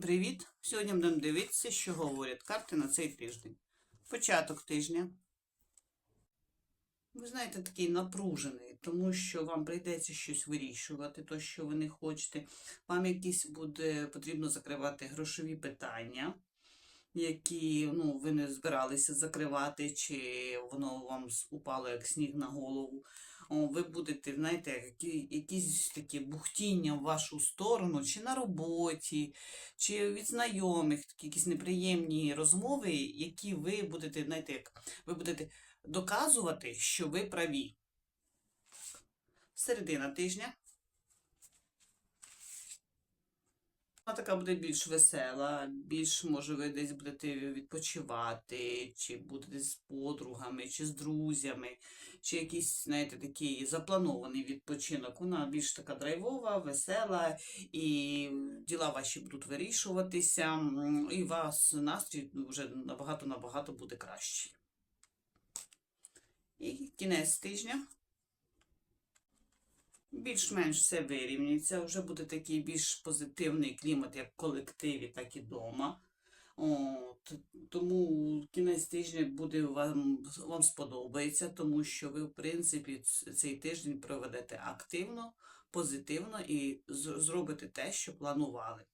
Привіт! Сьогодні будемо дивитися, що говорять карти на цей тиждень. Початок тижня. Ви знаєте, такий напружений, тому що вам прийдеться щось вирішувати, то, що ви не хочете. Вам якісь буде потрібно закривати грошові питання, які ну, ви не збиралися закривати, чи воно вам упало як сніг на голову. Ви будете, знаєте, які, якісь такі бухтіння в вашу сторону, чи на роботі, чи від знайомих, такі якісь неприємні розмови, які ви будете, знаєте, як ви будете доказувати, що ви праві. Середина тижня. Вона така буде більш весела, більш, може, ви десь будете відпочивати, чи будете з подругами, чи з друзями, чи якийсь, знаєте, такий запланований відпочинок. Вона більш така драйвова, весела, і діла ваші будуть вирішуватися, і вас настрій вже набагато-набагато буде кращий. І кінець тижня. Більш-менш все вирівнюється, вже буде такий більш позитивний клімат, як в колективі, так і вдома. От, тому кінець тижня буде вам, вам сподобається, тому що ви, в принципі, цей тиждень проведете активно, позитивно і зробите те, що планували.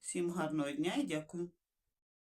Всім гарного дня і дякую.